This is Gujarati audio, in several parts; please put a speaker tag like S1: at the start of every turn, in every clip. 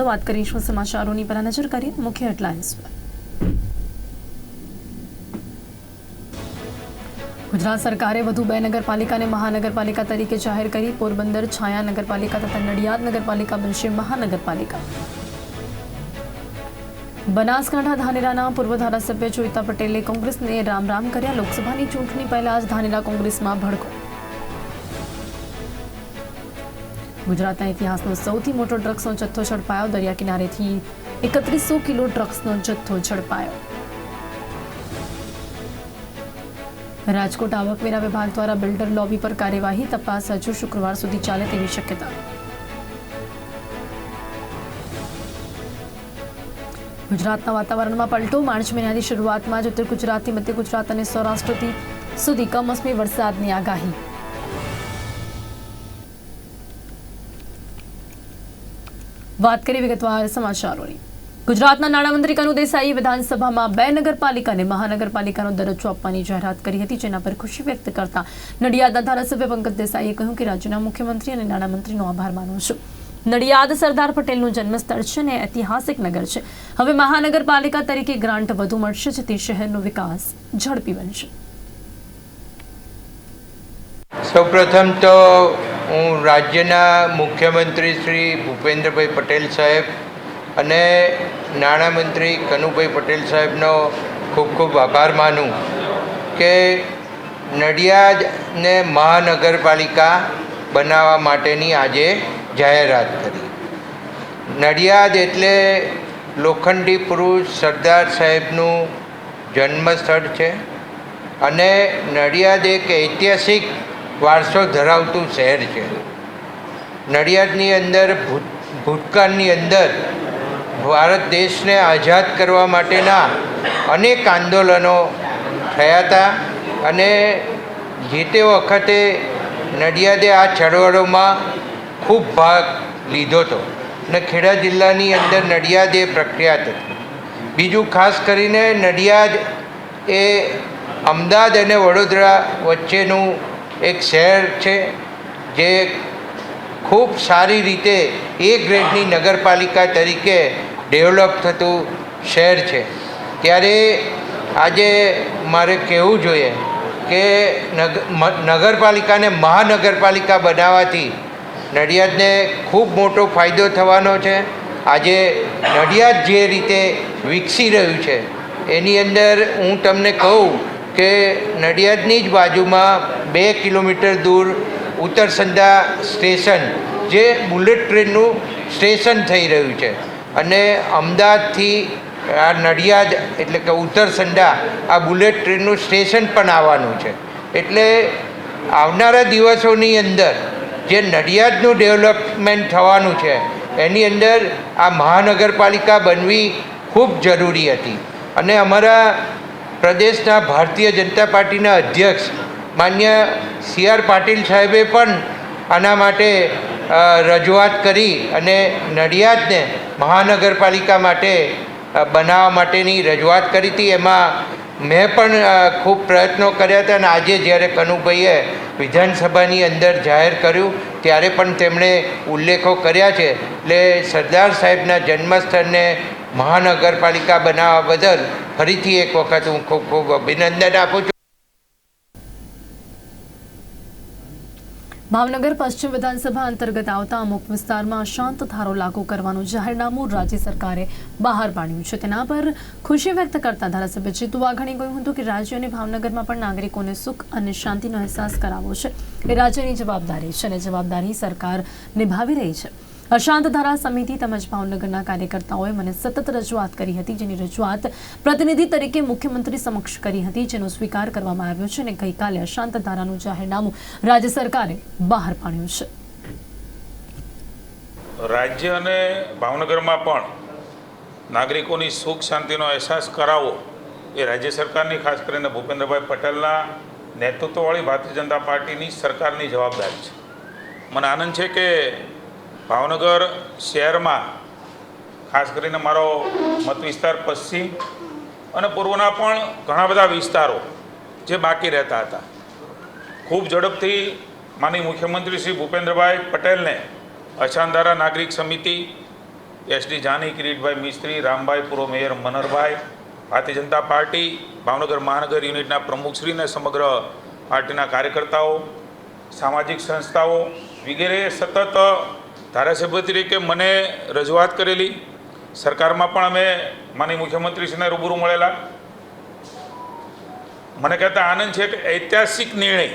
S1: તો વાત કરીશું સમાચારોની પહેલા નજર કરીએ મુખ્ય હેડલાઇન્સ પર ગુજરાત સરકારે વધુ બે નગરપાલિકાને મહાનગરપાલિકા તરીકે જાહેર કરી પોરબંદર છાયા નગરપાલિકા તથા નડિયાદ નગરપાલિકા બનશે મહાનગરપાલિકા બનાસકાંઠા ધાનેરાના પૂર્વ ધારાસભ્ય જોઈતા પટેલે કોંગ્રેસને રામ રામ કર્યા લોકસભાની ચૂંટણી પહેલા જ ધાનેરા કોંગ્રેસમાં ભડકો ગુજરાતના ઇતિહાસનો સૌથી મોટો ડ્રગ્સનો જથ્થો ઝડપાયો. દરિયા કિનારેથી એકત્રીસો કિલો ડ્રગ્સનો જથ્થો ઝડપાયો. રાજકોટ આવકવેરા વિભાગ દ્વારા બિલ્ડર લોબી પર કાર્યવાહી, તપાસ હજુ શુક્રવાર સુધી ચાલે તેવી શક્યતા. ગુજરાતના વાતાવરણમાં પલટો. માર્ચ મહિનાની શરૂઆતમાં જ ઉત્તર ગુજરાતથી મધ્ય ગુજરાત અને સૌરાષ્ટ્રથી સુધી કમોસમી વરસાદની આગાહી. વાત કરીએ વિગતવાર સમાચારોની. ગુજરાતના નાણામંત્રી કનુ દેસાઈએ વિધાનસભામાં બે નગરપાલિકાને મહાનગરપાલિકાનો દરજ્જો આપવાની જાહેરાત કરી હતી, જેના પર ખુશી વ્યક્ત કરતા નડિયાદના ધારાસભ્ય પંકજ દેસાઈએ કહ્યું કે રાજ્યના મુખ્યમંત્રી અને નાણામંત્રીનો આભાર માનું છું. નડિયાદ સરદાર પટેલનું જન્મસ્થળ છે અને ઐતિહાસિક નગર છે. હવે મહાનગરપાલિકા તરીકે ગ્રાન્ટ વધુ મળશે, જેથી શહેરનો વિકાસ ઝડપી બનશે.
S2: સૌપ્રથમ તો હું રાજ્યના મુખ્યમંત્રી શ્રી ભૂપેન્દ્રભાઈ પટેલ સાહેબ અને નાણામંત્રી કનુભાઈ પટેલ સાહેબનો ખૂબ ખૂબ આભાર માનું કે નડિયાદને મહાનગરપાલિકા બનાવવા માટેની આજે જાહેરાત કરી. નડિયાદ એટલે લોખંડી પુરુષ સરદાર સાહેબનું જન્મસ્થળ છે અને નડિયાદ એક ઐતિહાસિક વારસો ધરાવતું શહેર છે. નડિયાદની અંદર, ભૂત, ભૂતકાળની અંદર ભારત દેશને આઝાદ કરવા માટેના અનેક આંદોલનો થયા હતા અને જે તે વખતે નડિયાદે આ ચળવળોમાં ખૂબ ભાગ લીધો હતો. અને ખેડા જિલ્લાની અંદર નડિયાદ એ પ્રખ્યાત હતું. બીજું ખાસ કરીને નડિયાદ એ અમદાવાદ અને વડોદરા વચ્ચેનું એક શહેર છે જે ખૂબ સારી રીતે એ ગ્રેડની નગરપાલિકા તરીકે ડેવલપ થતું શહેર છે. ત્યારે આજે મારે કહેવું જોઈએ કે નગ નગરપાલિકાને મહાનગરપાલિકા બનાવવાથી નડિયાદને ખૂબ મોટો ફાયદો થવાનો છે. આજે નડિયાદ જે રીતે વિકસી રહ્યું છે, એની અંદર હું તમને કહું કે નડિયાદની જ બાજુમાં બે કિલોમીટર દૂર ઉત્તરસંધા સ્ટેશન, જે બુલેટ ટ્રેનનું સ્ટેશન થઈ રહ્યું છે. અને અમદાવાદથી આ નડિયાદ એટલે કે ઉત્તરસંધા આ બુલેટ ટ્રેનનું સ્ટેશન પણ આવવાનું છે. એટલે આવનારા દિવસોની અંદર જે નડિયાદનું ડેવલપમેન્ટ થવાનું છે, એની અંદર આ મહાનગરપાલિકા બનવી ખૂબ જરૂરી હતી. અને અમારા પ્રદેશના ભારતીય જનતા પાર્ટીના અધ્યક્ષ માન્ય સી આર પાટીલ સાહેબે પણ આના માટે રજૂઆત કરી અને નડિયાદને મહાનગરપાલિકા માટે બનાવવા માટેની રજૂઆત કરી હતી. એમાં મેં પણ ખૂબ પ્રયત્નો કર્યા હતા અને આજે જ્યારે કનુભાઈએ વિધાનસભાની અંદર જાહેર કર્યું, ત્યારે પણ તેમણે ઉલ્લેખો કર્યા છે. એટલે સરદાર સાહેબના જન્મસ્થળને મહાનગરપાલિકા બનાવવા બદલ ફરીથી એક વખત હું ખૂબ ખૂબ અભિનંદન આપું છું.
S1: ભાવનગર પશ્ચિમ વિધાનસભા અંતર્ગત આવતા અમુક વિસ્તારમાં અશાંત ધારો લાગુ કરવાનું જાહેરનામું રાજ્ય સરકારે બહાર પાડ્યું છે. તેના પર ખુશી વ્યક્ત કરતા ધારાસભ્ય જીતુ વાઘાણી કહ્યું હતું કે રાજ્ય અને ભાવનગરમાં પણ નાગરિકોને સુખ અને શાંતિનો અહેસાસ કરાવવો છે. એ રાજ્યની જવાબદારી છે અને જવાબદારી સરકાર નિભાવી રહી છે. અશાંત ધારા સમિતિ તેમજ ભાવનગરના કાર્યકર્તાઓએ મને સતત રજૂઆત કરી હતી, જેની રજૂઆત પ્રતિનિધિ તરીકે મુખ્યમંત્રી સમક્ષ કરી હતી, જેનો સ્વીકાર કરવામાં આવ્યો છે અને ગઈકાલે અશાંત ધારાનું જાહેરનામું રાજ્ય સરકારે બહાર પાડ્યું છે.
S3: રાજ્ય અને ભાવનગરમાં પણ નાગરિકોની સુખ શાંતિનો અહેસાસ કરાવવો એ રાજ્ય સરકારની, ખાસ કરીને ભૂપેન્દ્રભાઈ પટેલના નેતૃત્વવાળી ભારતીય જનતા પાર્ટીની સરકારની જવાબદારી છે. મને આનંદ છે કે ભાવનગર શહેરમાં, ખાસ કરીને મારો મત વિસ્તાર પશ્ચિમ અને પૂર્વના પણ ઘણા બધા વિસ્તારો જે બાકી રહેતા હતા. ખૂબ ઝડપથી માની મુખ્યમંત્રી શ્રી ભૂપેન્દ્રભાઈ પટેલને અછાંધારા નાગરિક સમિતિ, એસડી જાની, કિરીટભાઈ મિસ્ત્રી, રામભાઈ પૂર્વ મેયર મનરભાઈ, ભારતીય જનતા પાર્ટી, ભાવનગર મહાનગર યુનિટના પ્રમુખશ્રીને સમગ્ર પાર્ટીના કાર્યકર્તાઓ, સામાજિક સંસ્થાઓ વગેરે સતત ધારાસભ્ય તરીકે મને રજૂઆત કરેલી. સરકારમાં પણ અમે માની મુખ્યમંત્રીશ્રીને રૂબરૂ મળેલા. મને કહેતા આનંદ છે કે ઐતિહાસિક નિર્ણય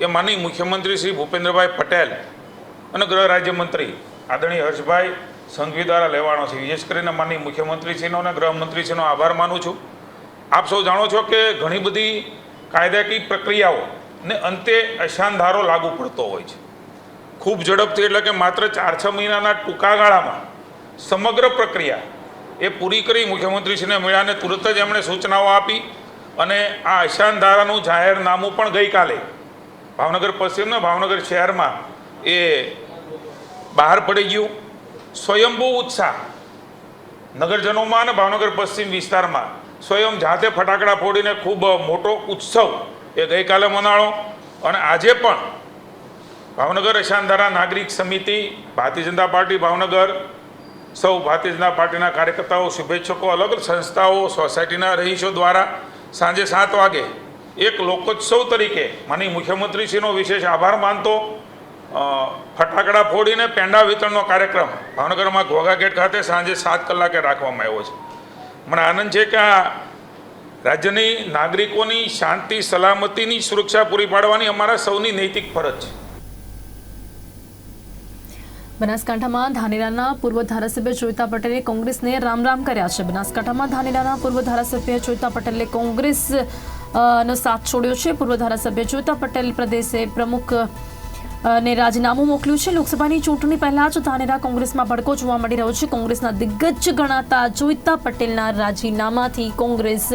S3: એ માની મુખ્યમંત્રી શ્રી ભૂપેન્દ્રભાઈ પટેલ અને ગૃહ રાજ્યમંત્રી આદરણીય હર્ષભાઈ સંઘવી દ્વારા લેવાનો છે. વિશેષ કરીને માની મુખ્યમંત્રીશ્રીનો અને ગૃહમંત્રીશ્રીનો આભાર માનું છું. આપ સૌ જાણો છો કે ઘણી બધી કાયદાકીય પ્રક્રિયાઓ ને અંતે અશાનધારો લાગુ પડતો હોય છે. ખૂબ ઝડપથી એટલે કે માત્ર ચાર છ મહિનાના ટૂંકા ગાળામાં સમગ્ર પ્રક્રિયા એ પૂરી કરી મુખ્યમંત્રીશ્રીને મળ્યાને તુરત જ એમણે સૂચનાઓ આપી અને આ આશાન ધારાનું જાહેરનામું પણ ગઈકાલે ભાવનગર પશ્ચિમના ભાવનગર શહેરમાં એ બહાર પડી ગયું. સ્વયંભૂ ઉત્સાહ નગરજનોમાં અને ભાવનગર પશ્ચિમ વિસ્તારમાં સ્વયં જાતે ફટાકડા ફોડીને ખૂબ મોટો ઉત્સવ એ ગઈકાલે મનાળો અને આજે પણ ભાવનગર અશાનધારા નાગરિક સમિતિ, ભારતીય જનતા પાર્ટી, ભાવનગર. સૌ ભારતીય જનતા પાર્ટીના કાર્યકર્તાઓ, શુભેચ્છકો, અલગ સંસ્થાઓ, સોસાયટીના રહીશો દ્વારા સાંજે સાત વાગે એક લોકોત્સવ તરીકે માની મુખ્યમંત્રીશ્રીનો વિશેષ આભાર માનતો ફટાકડા ફોડીને પેંડા વિતરણનો કાર્યક્રમ ભાવનગરમાં ઘોઘા ગેટ ખાતે સાંજે સાત કલાકે રાખવામાં આવ્યો છે. મને આનંદ છે કે આ રાજ્યની નાગરિકોની શાંતિ, સલામતીની સુરક્ષા પૂરી પાડવાની અમારા સૌની નૈતિક ફરજ છે.
S1: બનાસકાંઠામાં ધાનેરાના પૂર્વ ધારાસભ્ય જોઈતા પટેલે કોંગ્રેસને રામ રામ કર્યા છે. બનાસકાંઠામાં ધાનેરાના પૂર્વ ધારાસભ્ય જોઈતા પટેલે કોંગ્રેસ નો સાથ છોડ્યો છે. પૂર્વ ધારાસભ્ય જોઈતા પટેલ પ્રદેશે પ્રમુખ ને રાજીનામું મોકલ્યું છે. લોકસભાની ચૂંટણી પહેલા જ ધાનેરા કોંગ્રેસમાં ભડકો જોવા મળી રહ્યો છે. કોંગ્રેસના દિગ્ગજ ગણાતા જોઈતા પટેલના રાજીનામાથી કોંગ્રેસ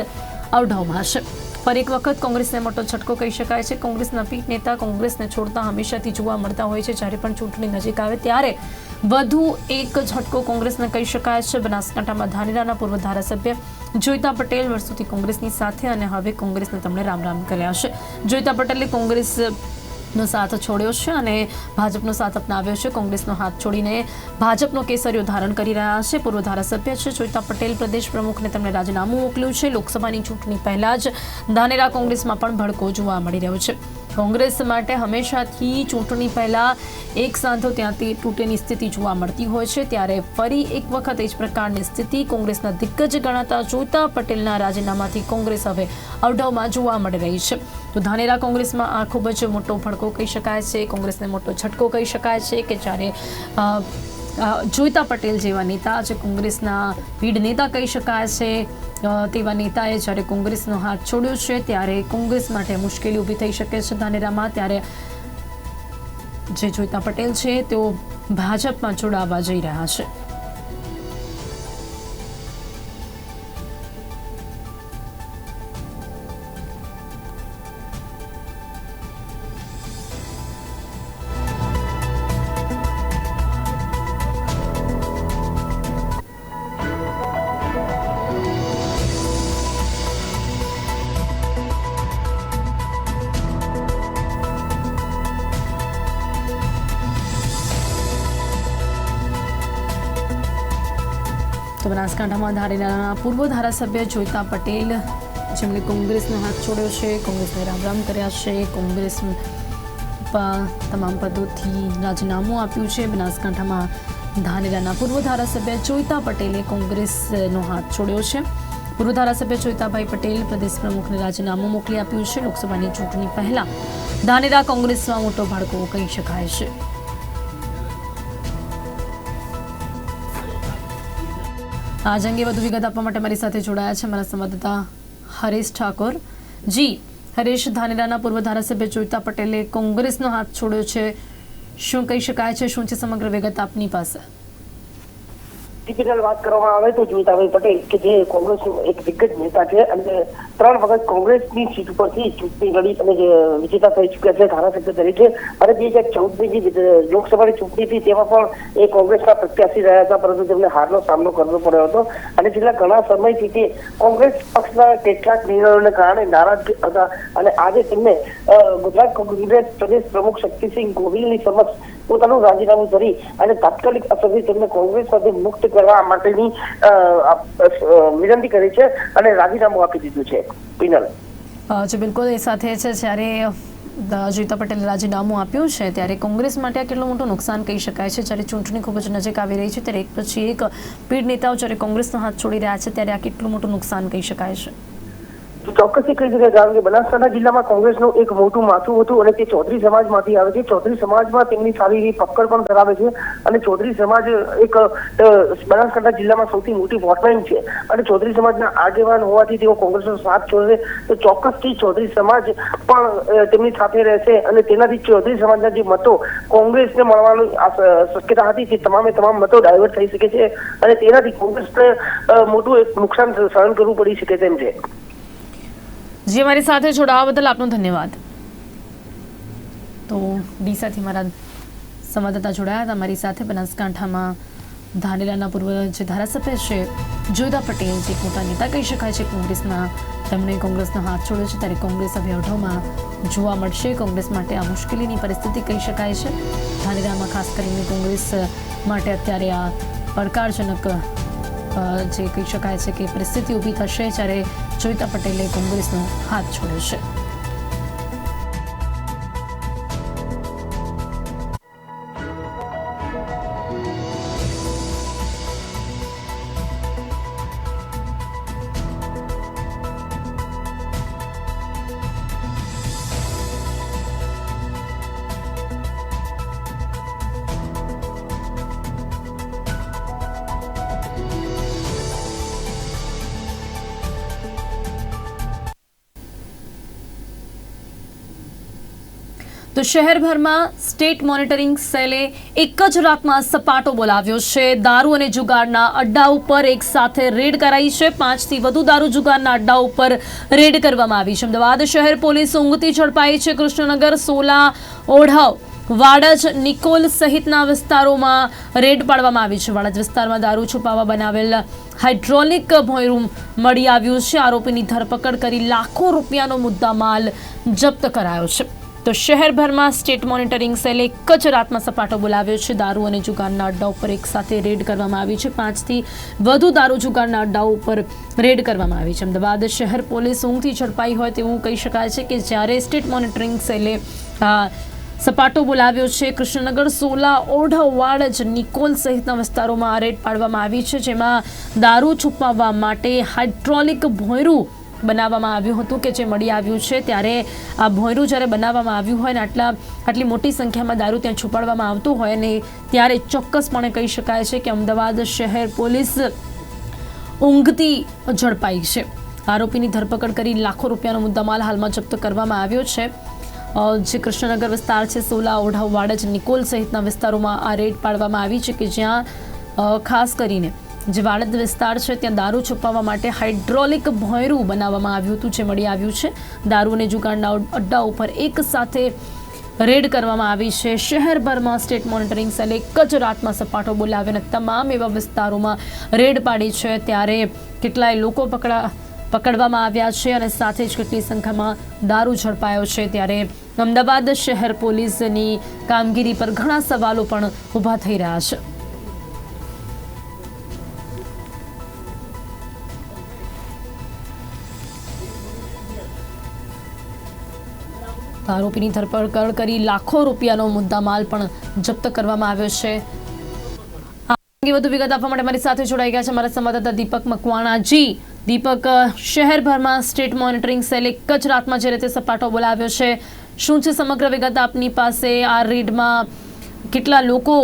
S1: અવઢવમાં છે ફરી એક વખત કોંગ્રેસને મોટો છટકો કહી શકાય છે. કોંગ્રેસના પીઠ નેતા કોંગ્રેસને છોડતા હંમેશાથી જોવા મળતા હોય છે. જ્યારે પણ ચૂંટણી નજીક આવે ત્યારે વધુ એક ઝટકો કોંગ્રેસને કહી શકાય છે. બનાસકાંઠામાં ધાનેરાના પૂર્વ ધારાસભ્ય જોઈતા પટેલ વર્ષોથી કોંગ્રેસની સાથે અને હવે કોંગ્રેસને તેમણે રામ રામ કર્યા છે. જોઈતા પટેલે કોંગ્રેસ નો સાથ છોડ્યો છે અને ભાજપનો સાથ અપનાવ્યો છે. કોંગ્રેસનો હાથ છોડીને ભાજપનો કેસરીઓ ધારણ કરી રહ્યા છે. પૂર્વ ધારાસભ્ય છે જોઈતા પટેલ, પ્રદેશ પ્રમુખને તેમણે રાજીનામું મોકલ્યું છે. લોકસભાની ચૂંટણી પહેલા જ ધાનેરા કોંગ્રેસમાં પણ ભડકો જોવા મળી રહ્યો છે. કોંગ્રેસ માટે હંમેશાથી ચૂંટણી પહેલાં એક સાંધો ત્યાંથી તૂટેની સ્થિતિ જોવા મળતી હોય છે. ત્યારે ફરી એક વખત એ જ પ્રકારની સ્થિતિ કોંગ્રેસના દિગ્ગજ ગણાતા જોતા પટેલના રાજીનામાથી કોંગ્રેસ હવે અવઢવમાં જોવા મળી રહી છે. તો ધાનેરા કોંગ્રેસમાં આ ખૂબ જ મોટો ભડકો કહી શકાય છે. કોંગ્રેસને મોટો છટકો કહી શકાય છે કે જ્યારે જોઈતા પટેલ જેવા નેતા જે કોંગ્રેસના ભીડ નેતા કહી શકાય છે. તેવા નેતાએ જ્યારે કોંગ્રેસનો હાથ છોડ્યો છે, ત્યારે કોંગ્રેસ માટે મુશ્કેલી ઊભી થઈ શકે છે ધાનેરામાં. ત્યારે જે જોઈતા પટેલ છે, તેઓ ભાજપમાં જોડાવા જઈ રહ્યા છે. બનાસકાંઠામાં ધારેલાના પૂર્વ ધારાસભ્ય જોઈતા પટેલ, જેમણે કોંગ્રેસનો હાથ છોડ્યો છે, કોંગ્રેસને રામ રામ કર્યા છે, કોંગ્રેસ તમામ પદોથી રાજીનામું આપ્યું છે. બનાસકાંઠામાં ધાનેરાના પૂર્વ ધારાસભ્ય જોઈતા પટેલે કોંગ્રેસનો હાથ છોડ્યો છે. પૂર્વ ધારાસભ્ય ચોઈતાભાઈ પટેલ પ્રદેશ પ્રમુખને રાજીનામું મોકલી આપ્યું છે. લોકસભાની ચૂંટણી પહેલા ધાનેરા કોંગ્રેસમાં મોટો ભાડકો કહી શકાય છે. આજ અંગે વધુ વિગત આપવા માટે મારી સાથે જોડાયા છે મારા સંવાદદાતા હરેશ ઠાકોર. જી, હરેશ ધાનેરાના પૂર્વ ધારાસભ્ય જોઈતા પટેલે કોંગ્રેસનો હાથ છોડ્યો છે. શું કહી શકાય છે? શું છે સમગ્ર વિગત આપની પાસે?
S4: ટિપિકલ વાત કરવામાં આવે તો જોઈતાભાઈ પટેલ કે જે કોંગ્રેસનો એક દિગ્ગજ નેતા છે અને ત્રણ વખત કોંગ્રેસની સીટ પરથી ચૂંટણી લડી અને વિજેતા થઈ ચૂક્યા છે, ધારાસભ્ય તરીકે. અને બે હજાર ચૌદની જે લોકસભાની ચૂંટણી હતી, તેમાં પણ એ કોંગ્રેસના પ્રત્યાશી રહ્યા હતા, પરંતુ તેમને હારનો સામનો કરવો પડ્યો હતો. અને છેલ્લા ઘણા સમયથી તે કોંગ્રેસ પક્ષના કેટલાક નિર્ણયોને કારણે નારાજ હતા. અને આજે તેમને ગુજરાત કોંગ્રેસ પ્રદેશ પ્રમુખ શક્તિસિંહ ગોહિલની સમક્ષ પોતાનું રાજીનામું કરી અને તાત્કાલિક અસરથી તેમને સાથે મુક્ત કરવા માટેની વિનંતી કરી છે અને રાજીનામું આપી દીધું છે. પિનલ.
S1: અ, બિલકુલ એ સાથે છે જ્યારે અ, જોઈતા પટેલે રાજીનામું આપ્યું છે ત્યારે કોંગ્રેસ માટે આ કેટલું મોટું નુકસાન કહી શકાય છે? જ્યારે ચૂંટણી ખૂબ જ નજીક આવી રહી છે ત્યારે એક પછી એક પીઢ નેતાઓ જ્યારે કોંગ્રેસનો હાથ છોડી રહ્યા છે ત્યારે આ કેટલું મોટું નુકસાન કહી શકાય છે?
S4: ચોક્કસથી કહી શકાય કારણ કે બનાસકાંઠા જિલ્લામાં કોંગ્રેસનું એક મોટું માથું હતું અને તે ચૌધરી સમાજમાંથી આવે છે. ચૌધરી સમાજમાં તેમની સારી એવી પકડ પણ ધરાવે છે અને ચૌધરી સમાજ એક બનાસકાંઠા જિલ્લામાં સૌથી મોટી વોટલાઇન છે અને ચૌધરી સમાજના આગેવાન હોવાથી તેઓ કોંગ્રેસનો સાથ છોડશે તો ચોક્કસથી ચૌધરી સમાજ પણ તેમની સાથે રહેશે અને તેનાથી ચૌધરી સમાજના જે મતો કોંગ્રેસને મળવાની શક્યતા હતી તે તમામે તમામ મતો ડાયવર્ટ થઈ શકે છે અને તેનાથી કોંગ્રેસને મોટું એક નુકસાન સહન કરવું પડી શકે તેમ છે.
S1: જે, અમારી સાથે જોડાવા બદલ આપનો ધન્યવાદ. તો ડીસાથી મારા સંવાદદાતા જોડાયા હતા. મારી સાથે બનાસકાંઠામાં ધાનેલાના પૂર્વ જે ધારાસભ્ય છે, જોયદા પટેલ, જે એક નેતા કહી શકાય છે કોંગ્રેસના તેમણે કોંગ્રેસનો હાથ છોડ્યો છે, ત્યારે કોંગ્રેસ હવે જોવા મળશે. કોંગ્રેસ માટે આ મુશ્કેલીની પરિસ્થિતિ કહી શકાય છે. ધાનેરામાં ખાસ કરીને કોંગ્રેસ માટે અત્યારે આ પડકારજનક જે કહી શકાય છે કે પરિસ્થિતિ ઊભી થશે, જ્યારે જોઈતા પટેલે કોંગ્રેસનો હાથ છોડ્યો છે. તો શહેરભરમાં સ્ટેટ મોનિટરિંગ સેલે એક જ રાતમાં સપાટો બોલાવ્યો છે. દારૂ અને જુગારના અડ્ડા ઉપર એક સાથે રેડ કરાઈ છે. પાંચથી વધુ દારૂ જુગારના અડ્ડા ઉપર રેડ કરવામાં આવી છે. અમદાવાદ શહેર પોલીસ ઊંઘતી ઝડપાઈ છે. કૃષ્ણનગર, સોલા, ઓઢવ, વાડજ, નિકોલ સહિતના વિસ્તારોમાં રેડ પાડવામાં આવી છે. વાડજ વિસ્તારમાં દારૂ છુપાવવા બનાવેલ હાઇડ્રોલિક ભોંયરું મળી આવ્યું છે. આરોપીની ધરપકડ કરી લાખો રૂપિયાનો મુદ્દામાલ જપ્ત કરાયો છે. તો શહેરભરમાં સ્ટેટ મોનિટરિંગ સેલે એક જ રાતમાં સપાટો બોલાવ્યો છે. દારૂ અને જુગારના અડ્ડા ઉપર એક સાથે રેડ કરવામાં આવી છે. પાંચથી વધુ દારૂ જુગારના અડ્ડાઓ ઉપર રેડ કરવામાં આવી છે. અમદાવાદ શહેર પોલીસ ઊંઘથી ઝડપાઈ હોય તેવું કહી શકાય છે કે જ્યારે સ્ટેટ મોનિટરિંગ સેલે સપાટો બોલાવ્યો છે, કૃષ્ણનગર, સોલા ઓઢવ વાડજ નિકોલ સહિતના વિસ્તારોમાં રેડ પાડવામાં આવી છે, જેમાં દારૂ છુપાવવા માટે હાઇડ્રોલિક ભોંયરું બનાવવામાં આવ્યું હતું કે જે મળી આવ્યું છે ત્યારે આ ભોંયરું જ્યારે બનાવવામાં આવ્યું હોય ને આટલા આટલી મોટી સંખ્યામાં દારૂ ત્યાં છુપાડવામાં આવતું હોય ને ત્યારે ચોક્કસપણે કહી શકાય છે કે અમદાવાદ શહેર પોલીસ ઊંઘતી ઝડપાઈ છે. આરોપીની ધરપકડ કરી લાખો રૂપિયાનો મુદ્દામાલ હાલમાં જપ્ત કરવામાં આવ્યો છે. જે કૃષ્ણનગર વિસ્તાર છે, સોલા, ઓઢાવ, વાડજ, નિકોલ સહિતના વિસ્તારોમાં આ રેડ પાડવામાં આવી છે કે જ્યાં ખાસ કરીને જે વાળદ વિસ્તાર છે, ત્યાં દારૂ છુપાવવા માટે હાઇડ્રોલિક ભોંયરું બનાવવામાં આવ્યું હતું, જે મળી આવ્યું છે. દારૂ અને જુગારના અડ્ડા ઉપર એક સાથે રેડ કરવામાં આવી છે. શહેરભરમાં સ્ટેટ મોનિટરિંગ સેલે એક જ રાતમાં સપાટો બોલાવ્યો તમામ એવા વિસ્તારોમાં રેડ પાડી છે. ત્યારે કેટલાય લોકો પકડા, પકડવામાં આવ્યા છે અને સાથે જ કેટલી સંખ્યામાં દારૂ ઝડપાયો છે. ત્યારે અમદાવાદ શહેર પોલીસની કામગીરી પર ઘણા સવાલો પણ ઊભા થઈ રહ્યા છે. આરોપીની ધરપકડ કરી લાખો રૂપિયાનો મુદ્દામાલ પણ જપ્ત કરવામાં આવ્યો છે. આ વધુ વિગત આપવા માટે મારી સાથે જોડાઈ ગયા છે મારા સંવાદદાતા દીપક મકવાણાજી. દીપક, શહેરભરમાં સ્ટેટ મોનિટરિંગ સેલ એક જ રાતમાં જે રીતે સપાટો બોલાવ્યો છે, શું છે સમગ્ર વિગત આપની પાસે? આ રેડમાં કેટલા લોકો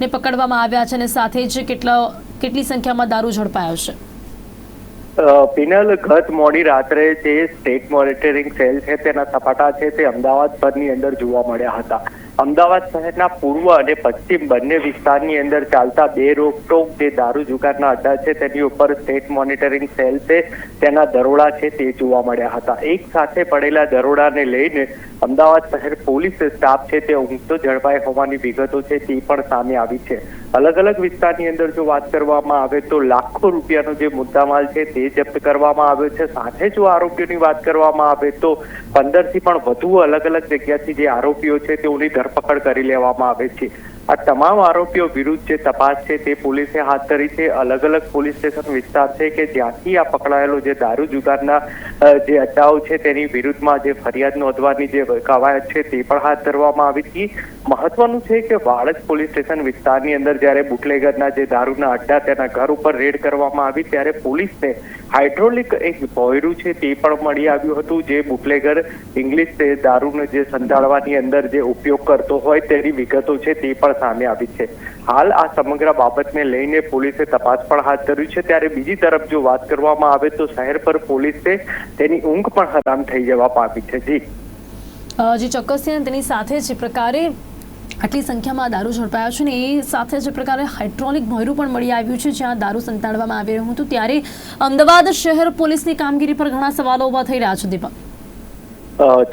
S1: ને પકડવામાં આવ્યા છે અને સાથે જ કેટલા, કેટલી સંખ્યામાં દારૂ ઝડપાયો છે?
S5: પિનલ ગત મોડી રાત્રે જે સ્ટેટ મોનિટરિંગ સેલ છે, તેના સપાટા છે, તે અમદાવાદ ભરની અંદર જોવા મળ્યા હતા. અમદાવાદ શહેરના પૂર્વ અને પશ્ચિમ બંને વિસ્તારની અંદર ચાલતા બે રોકટોક જે દારૂ જુગારના અડ્ડા છે, તેની ઉપર સ્ટેટ મોનિટરિંગ સેલ છે, તેના દરોડા છે, તે જોવા મળ્યા હતા. એક સાથે પડેલા દરોડાને લઈને અમદાવાદ શહેર પોલીસ સ્ટાફ છે તે ઊંઘતો ઝડપાઈ હોવાની વિગતો છે, તે પણ સામે આવી છે. અલગ અલગ વિસ્તારની અંદર જો વાત કરવામાં આવે તો લાખો રૂપિયાનો જે મુદ્દામાલ છે તે જપ્ત કરવામાં આવ્યો છે. સાથે જો આરોપીઓની વાત કરવામાં આવે તો પંદરથી પણ વધુ અલગ અલગ જગ્યાથી જે આરોપીઓ છે તેઓની ધરપકડ કરી લેવામાં આવે છે. આ તમામ આરોપીઓ વિરુદ્ધ જે તપાસ છે તે પોલીસે હાથ ધરી છે. અલગ અલગ પોલીસ સ્ટેશન વિસ્તાર છે કે જ્યાંથી આ પકડાયેલો જે દારૂ જુગારના જે અડ્ડાઓ છે તેની વિરુદ્ધમાં જે ફરિયાદ નોંધવાની જે કવાયત છે તે પણ હાથ ધરવામાં આવી હતી. મહત્વનું છે કે વાળજ પોલીસ સ્ટેશન વિસ્તારની અંદર જ્યારે બુટલેગરના જે દારૂના અડ્ડા તેના ઘર ઉપર રેડ કરવામાં આવી, ત્યારે પોલીસને હાઇડ્રોલિક એક ભોયરું છે તે પણ મળી આવ્યું હતું, જે બુટલેગર ઇંગ્લિશ દારૂને જે સંતાડવાની અંદર જે ઉપયોગ કરતો હોય તેની વિગતો છે તે પણ સામે આવી છે. હાલ આ સમગ્ર બાબતને લઈને પોલીસે તપાસ પણ હાથ ધરી છે. ત્યારે બીજી તરફ જો વાત કરવામાં આવે તો શહેર પર પોલીસે તેની ઊંઘ પણ હરામ થઈ જવા પામી છે. જી.
S1: જે ચોક્કસ તેની સાથે જ પ્રકારે આટલી સંખ્યામાં દારૂ ઝડપાયો છે ને એ સાથે જે પ્રકારે હાઇડ્રોલિક ભોયરું પણ મળી આવ્યું છે, જ્યાં દારૂ સંતાડવામાં આવી રહ્યું હતું. ત્યારે અમદાવાદ શહેર પોલીસની કામગીરી પર ઘણા સવાલો ઊભા થઈ રહ્યા છે, દીપક.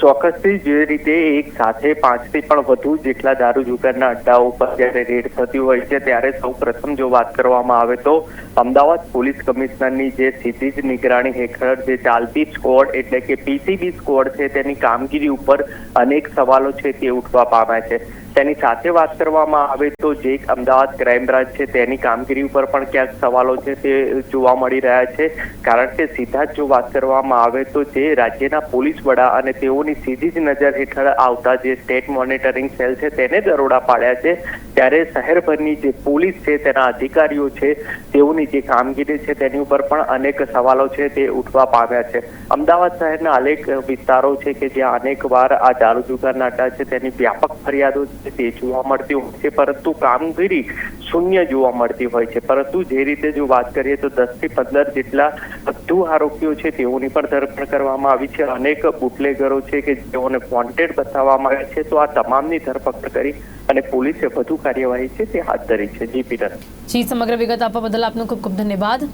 S5: ચોક્કસથી જે રીતે એક સાથે પાંચથી પણ વધુ જેટલા દારૂ જુગારના અડ્ડાઓ ઉપર જ્યારે રેડ થતી હોય છે, ત્યારે સૌ પ્રથમ જો વાત કરવામાં આવે તો અમદાવાદ પોલીસ કમિશનરની જે સીધી જ નિગરાણી હેઠળ જે ચાલતી સ્કોડ એટલે કે પીસીબી સ્કોડ છે, તેની કામગીરી ઉપર અનેક સવાલો છે તે ઉઠવા પામ્યા છે. તેની સાથે વાત કરવામાં આવે તો જે અમદાવાદ ક્રાઇમ બ્રાન્ચ છે, તેની કામગીરી ઉપર પણ ક્યાંક સવાલો છે તે જોવા મળી રહ્યા છે. કારણ કે સીધા જ જો વાત કરવામાં આવે તો જે રાજ્યના પોલીસ વડા અને તેઓની સીધી જ નજર હેઠળ આવતા જે સ્ટેટ મોનિટરિંગ સેલ છે, તેને દરોડા પાડ્યા છે. ત્યારે શહેરભરની જે પોલીસ છે, તેના અધિકારીઓ છે, તેઓની જે કામગીરી છે, તેની ઉપર પણ અનેક સવાલો છે તે ઉઠવા પામ્યા છે. અમદાવાદ શહેરના અનેક વિસ્તારો છે કે જ્યાં અનેક વાર આ દારૂ જુગાર નાટા છે, તેની વ્યાપક ફરિયાદો તે જોવા મળતી હોય છે. પરંતુ કામગીરી શૂન્ય જોવા મળતી હોય છે. પરંતુ જે રીતે જો વાત કરીએ તો દસથી પંદર જેટલા વધુ આરોપીઓ છે તેઓની પણ ધરપકડ કરવામાં આવી છે. અનેક બુટલેગરો છે કે જેઓને વોન્ટેડ બતાવવામાં આવ્યા છે. તો આ તમામની ધરપકડ કરી અને પોલીસે વધુ કાર્યવાહી છે તે હાથ ધરી છે. જી, પીટર.
S1: જી, સમગ્ર વિગત આપવા બદલ આપનો ખૂબ ખૂબ ધન્યવાદ.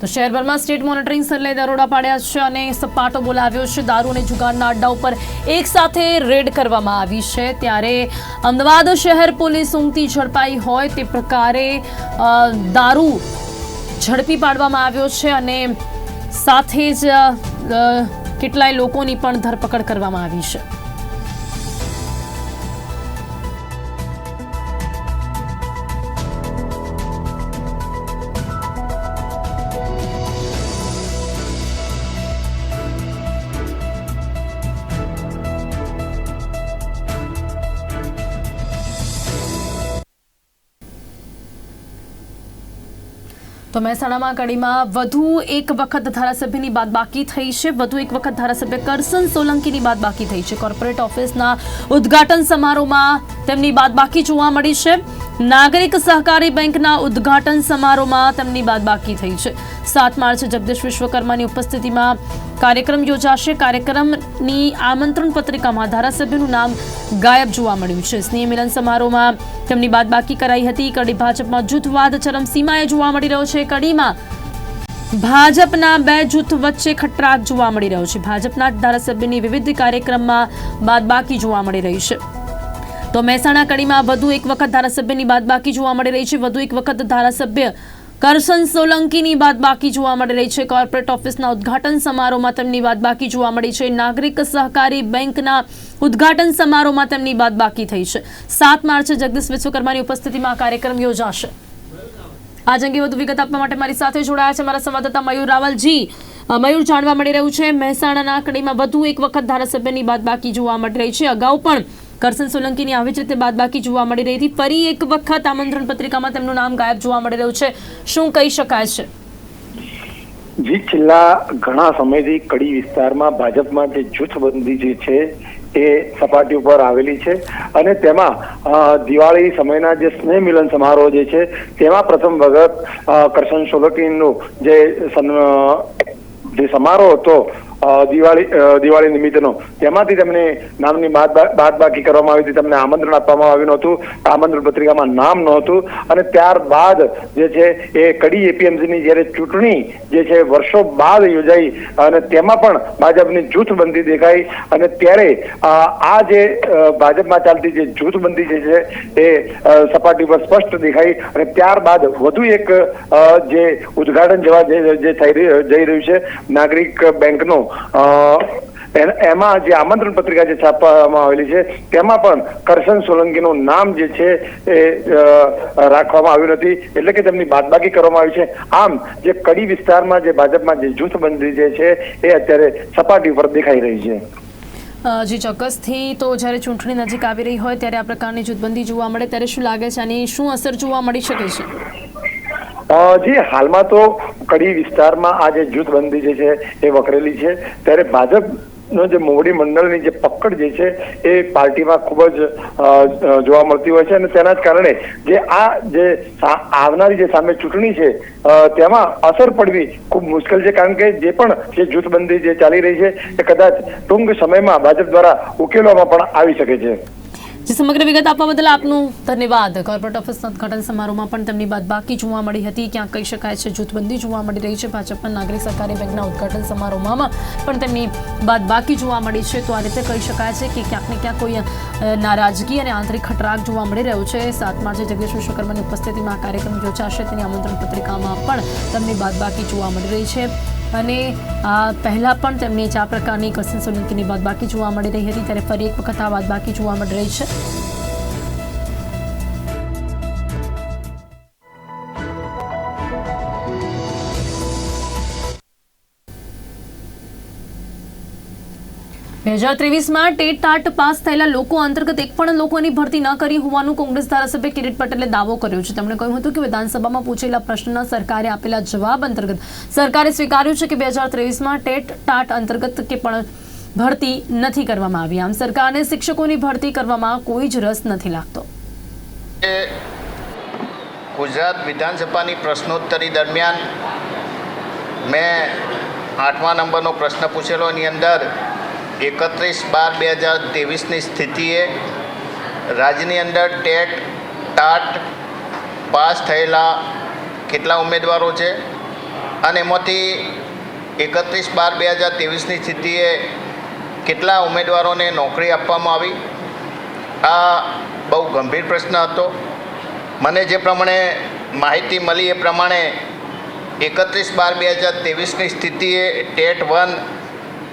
S1: તો શહેરભરમાં સ્ટેટ મોનિટરિંગ સેલે દરોડા પાડ્યા છે અને સપાટો બોલાવ્યો છે. દારૂ અને જુગારના અડ્ડા ઉપર એક સાથે રેડ કરવામાં આવી છે. ત્યારે અમદાવાદ શહેર પોલીસ ઊંઘતી ઝડપાઈ હોય તે પ્રકારે દારૂ ઝડપી પાડવામાં આવ્યો છે અને સાથે જ કેટલાય લોકોની પણ ધરપકડ કરવામાં આવી છે. તો મહેસાણામાં કડીમાં વધુ એક વખત ધારાસભ્યની બાદબાકી થઈ છે. વધુ એક વખત ધારાસભ્ય કરસન સોલંકીની બાદબાકી થઈ છે. કોર્પોરેટ ઓફિસના ઉદ્ઘાટન સમારોહમાં તેમની બાદબાકી જોવા મળી છે. નાગરિક સહકારી બેંકના ઉદ્ઘાટન સમારોહમાં તેમની બાદબાકી થઈ છે. સાત માર્ચ જગદીશ વિશ્વકર્માની ઉપસ્થિતિમાં કાર્યક્રમ યોજાશે. કાર્યક્રમની આમંત્રણ પત્રિકામાં ધારાસભ્યનું નામ ગાયબ જોવા મળ્યું છે. સ્નેહ મિલન સમારોહમાં તેમની બાદબાકી કરાઈ હતી. કડી ભાજપમાં જૂથવાદ ચરમસીમાએ જોવા મળી રહ્યો છે. કડીમાં ભાજપના બે જૂથ વચ્ચે ખટરાક જોવા મળી રહ્યો છે. ભાજપના ધારાસભ્યની વિવિધ કાર્યક્રમમાં બાદબાકી જોવા મળી રહી છે. તો મહેસાણા કડીમાં વધુ એક વખત ધારાસભ્યની બાદબાકી જોવા મળી રહી છે. વધુ એક વખત ધારાસભ્ય કરશન સોલંકીની બાદબાકી જોવા મળી રહી છે. કોર્પોરેટ ઓફિસના ઉદ્ઘાટન સમારોહમાં તેમની બાદબાકી જોવા મળી છે. નાગરિક સહકારી બેંકના ઉદ્ઘાટન સમારોહમાં તેમની બાદબાકી થઈ છે. સાત માર્ચે જગદીશ વિશ્વકર્માની ઉપસ્થિતિમાં આ કાર્યક્રમ યોજાશે. આજ અંગે વધુ વિગત આપવા માટે મારી સાથે જોડાયા છે મારા સંવાદદાતા મયુર રાવલજી. મયુર, જાણવા મળી રહ્યું છે, મહેસાણાના કડીમાં વધુ એક વખત ધારાસભ્યની બાદબાકી જોવા મળી રહી છે. અગાઉ પણ કરસન સોલંકીની આવી જ રીતે બાદબાકી જોવા મળી રહી હતી. ફરી એક વખત આમંત્રણ પત્રિકામાં તેમનું નામ ગાયબ જોવા મળી રહ્યું છે. શું કહી શકાય છે?
S6: જે, છેલ્લા ઘણા સમયથી કડી વિસ્તારમાં ભાજપમાં જે જૂથબંધી જે છે એ સપાટી ઉપર આવેલી છે અને તેમાં દિવાળી સમયના જે સ્નેહ મિલન સમારોહ જે છે તેમાં પ્રથમ વખત કરશન સોલંકીનું જે જે સમારોહ હતો દિવાળી દિવાળી નિમિત્તનો. તેમાંથી તેમને નામની બાદ બાદબાકી કરવામાં આવી હતી. તેમને આમંત્રણ આપવામાં આવ્યું નહોતું. આમંત્રણ પત્રિકામાં નામ નહોતું. અને ત્યારબાદ જે છે એ કડી એપીએમસીની જ્યારે ચૂંટણી જે છે વર્ષો બાદ યોજાઈ અને તેમાં પણ ભાજપની જૂથબંધી દેખાઈ અને ત્યારે આ જે ભાજપમાં ચાલતી જે જૂથબંધી જે છે એ સપાટી પર સ્પષ્ટ દેખાઈ અને ત્યારબાદ વધુ એક જે ઉદઘાટન જેવા જે થઈ જઈ રહ્યું છે, નાગરિક બેંકનો એમાં જે આમંત્રણ પત્રિકા જે છાપવામાં આવેલી છે, તેમાં પણ કરશન સોલંકીનું નામ જે છે એ રાખવામાં આવ્યું નથી. એટલે કે તેમની બાદબાકી કરવામાં આવી છે. આમ, જે કડી વિસ્તારમાં જે ભાજપમાં જે જૂથબંધી જે છે, એ અત્યારે સપાટી પર દેખાઈ રહી છે.
S1: જી ચોક્કસથી તો જ્યારે ચૂંટણી નજીક આવી રહી હોય, ત્યારે આ પ્રકારની જૂથબંધી જોવા મળે. ત્યારે શું લાગે છે આની શું અસર જોવા મળી શકે છે?
S6: જી, હાલમાં તો કડી વિસ્તારમાં આ જે જૂથબંધી જે છે એ વકરેલી છે. ત્યારે ભાજપનો જે મોવડી મંડળની જે પકડ જે છે એ પાર્ટીમાં ખૂબ જ જોવા મળતી હોય છે અને તેના જ કારણે જે આ જે આવનારી જે સામે ચૂંટણી છે તેમાં અસર પડવી ખૂબ મુશ્કેલ છે. કારણ કે જે પણ જે જૂથબંધી જે ચાલી રહી છે એ કદાચ ટૂંક સમયમાં ભાજપ દ્વારા ઉકેલવામાં પણ આવી શકે છે.
S1: જે સમગ્ર વિગત આપવા બદલ આપનું ધન્યવાદ. કોર્પોરેટ ઓફિસ ઉદઘાટન સમારોહમાં પણ તેમની બાદ બાકી જોવા મળી હતી. ક્યાંક કહી શકાય છે જૂથબંધી જોવા મળી રહી છે. ભાજપના નાગરિક સહકારી બેંકના ઉદઘાટન સમારોહમાં પણ તેમની બાદ બાકી જોવા મળી છે. તો આ રીતે કહી શકાય છે કે ક્યાંક ને ક્યાંક કોઈ નારાજગી અને આંતરિક ખટરાગ જોવા મળી રહ્યો છે. સાત માર્ચે જગદીશ વિશ્વકર્માની ઉપસ્થિતિમાં આ કાર્યક્રમ યોજાશે. તેની આમંત્રણ પત્રિકામાં પણ તેમની બાદ બાકી જોવા મળી રહી છે. અને પહેલા પણ તેમની જ આ પ્રકારની કરસન સોલંકીની બાકી જોવા મળી રહી હતી. ત્યારે ફરી એક વખત આ બાકી જોવા મળી રહી છે. બે હજાર ત્રેવીસમાં ટેટ ટાટ પાસ થયેલા લોકો અંતર્ગત એક પણ લોકોની ભરતી ન કરી હોવાનું કોંગ્રેસ ધારાસભ્ય કિરીટ પટેલે દાવો કર્યો છે. તેમણે કહ્યું હતું કે વિધાનસભામાં પૂછેલા પ્રશ્નના સરકારે આપેલા જવાબ અંતર્ગત સરકારે સ્વીકાર્યું છે કે બે હજાર ત્રેવીસમાં ટેટ ટાટ અંતર્ગત કે પણ ભરતી નથી કરવામાં આવી. આમ સરકારને શિક્ષકોની ભરતી કરવામાં કોઈ જ રસ નથી લાગતો.
S7: ગુજરાત વિધાનસભાની પ્રશ્નોત્તરી દરમિયાન મેં આઠમા નંબરનો પ્રશ્ન પૂછેલો. એની અંદર એકત્રીસ બાર બે હજાર ત્રેવીસની સ્થિતિએ રાજ્યની અંદર ટેટ, ટાટ પાસ થયેલા કેટલા ઉમેદવારો છે? અને એમાંથી એકત્રીસ બાર બે હજાર ત્રેવીસની સ્થિતિએ કેટલા ઉમેદવારોને નોકરી આપવામાં આવી? આ બહુ ગંભીર પ્રશ્ન હતો. મને જે પ્રમાણે માહિતી મળી એ પ્રમાણે એકત્રીસ બાર બે હજાર ત્રેવીસની સ્થિતિએ ટેટ વન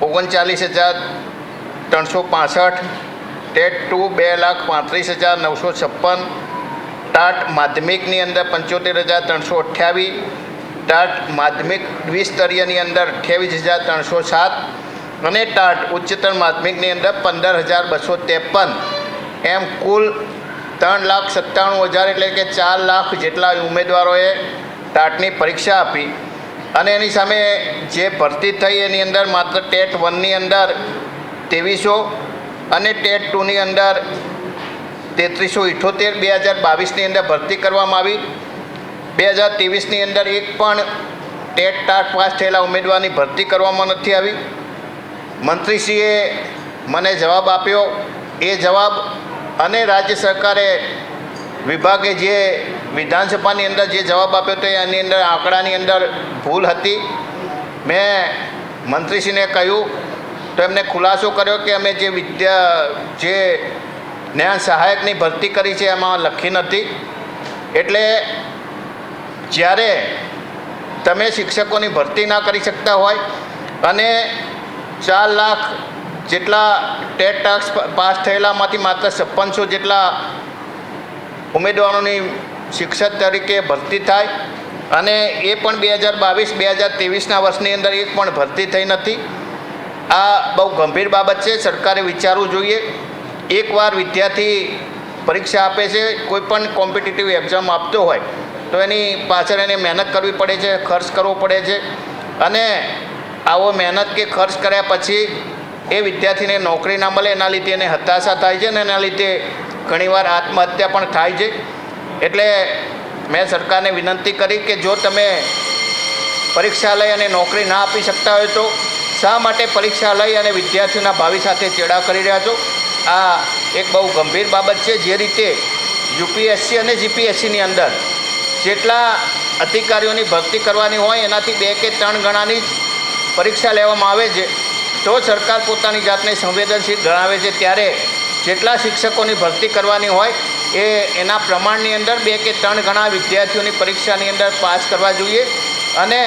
S7: ઓગણચાલીસ હજાર ત્રણસો પાસઠ, ટેટ ટુ બે લાખ પાંત્રીસ હજાર નવસો છપ્પન, ટાટ માધ્યમિકની અંદર પંચોતેર હજાર ત્રણસો અઠ્યાવીસ ટાટ માધ્યમિક દ્વિસ્તરીયની અંદર અઠ્યાવીસ હજાર ત્રણસો સાત અને ટાટ ઉચ્ચતર માધ્યમિકની અંદર પંદર હજાર બસો ત્રેપન. એમ કુલ ત્રણ લાખ સત્તાણું હજાર એટલે કે ચાર લાખ જેટલા ઉમેદવારોએ ટાટની પરીક્ષા આપી. અને એની સામે જે ભરતી થઈ એની અંદર માત્ર ટેટ વનની અંદર ત્રેવીસો અને ટેટ ટુની અંદર તેત્રીસો ઇઠોતેર, બે હજાર બાવીસની અંદર ભરતી કરવામાં આવી. બે હજાર ત્રેવીસની અંદર એક પણ ટેટ ટાટ પાસ થયેલા ઉમેદવારની ભરતી કરવામાં નથી આવી. મંત્રીશ્રીએ મને જવાબ આપ્યો. એ જવાબ અને રાજ્ય સરકારે વિભાગે જે વિધાનસભાની અંદર જે જવાબ આપ્યો હતો એની અંદર આંકડાની અંદર ભૂલ હતી. મેં મંત્રીશ્રીને કહ્યું, તો એમને ખુલાસો કર્યો કે અમે જે વિદ્યા, જે ન્યાય સહાયકની ભરતી કરી છે એમાં લખી નથી. એટલે જ્યારે તમે શિક્ષકોની ભરતી ના કરી શકતા હોય અને ચાર લાખ જેટલા ટેટ ટાસ્ક પાસ થયેલામાંથી માત્ર છપ્પનસો જેટલા ઉમેદવારોની શિક્ષક તરીકે ભરતી થાય અને એ પણ બે હજાર બાવીસ, બે હજાર ત્રેવીસના વર્ષની અંદર એક પણ ભરતી થઈ નથી. આ બહુ ગંભીર બાબત છે, સરકારે વિચારવું જોઈએ. એકવાર વિદ્યાર્થી પરીક્ષા આપે છે કોઈ પણ કોમ્પિટિટિવ એક્ઝામ આપતો હોય, તો એની પાછળ એને મહેનત કરવી પડે છે, ખર્ચ કરવો પડે છે. અને આવો મહેનત કે ખર્ચ કર્યા પછી એ વિદ્યાર્થીને નોકરી ના મળે, એના લીધે એને હતાશા થાય છે અને એના લીધે ઘણીવાર આત્મહત્યા પણ થાય છે. એટલે મેં સરકારને વિનંતી કરી કે જો તમે પરીક્ષા લઈ અને નોકરી ના આપી શકતા હોય તો શા માટે પરીક્ષા લઈ અને વિદ્યાર્થીઓના ભાવિ સાથે ચેડા કરી રહ્યા છો? આ એક બહુ ગંભીર બાબત છે જે રીતે યુપીએસસી અને જીપીએસસીની અંદર જેટલા અધિકારીઓની ભરતી કરવાની હોય એનાથી બે કે ત્રણ ગણાની પરીક્ષા લેવામાં આવે છે. તો સરકાર પોતાની જાતને સંવેદનશીલ ગણાવે છે. ત્યારે જેટલા શિક્ષકોની ભરતી કરવાની હોય એ એના પ્રમાણની અંદર બે કે ત્રણ ઘણા વિદ્યાર્થીઓની પરીક્ષાની અંદર પાસ કરવા જોઈએ. અને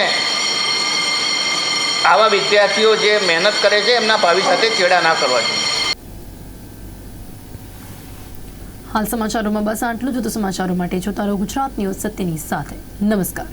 S7: આવા વિદ્યાર્થીઓ જે મહેનત કરે છે, એમના ભાવિ સાથે ચેડા ના કરવા જોઈએ.
S1: હાલ સમાચારોમાં બસ આટલું જ. તો સમાચારો માટે જોતા રહો ગુજરાત ન્યૂઝ સત્યની સાથે. નમસ્કાર.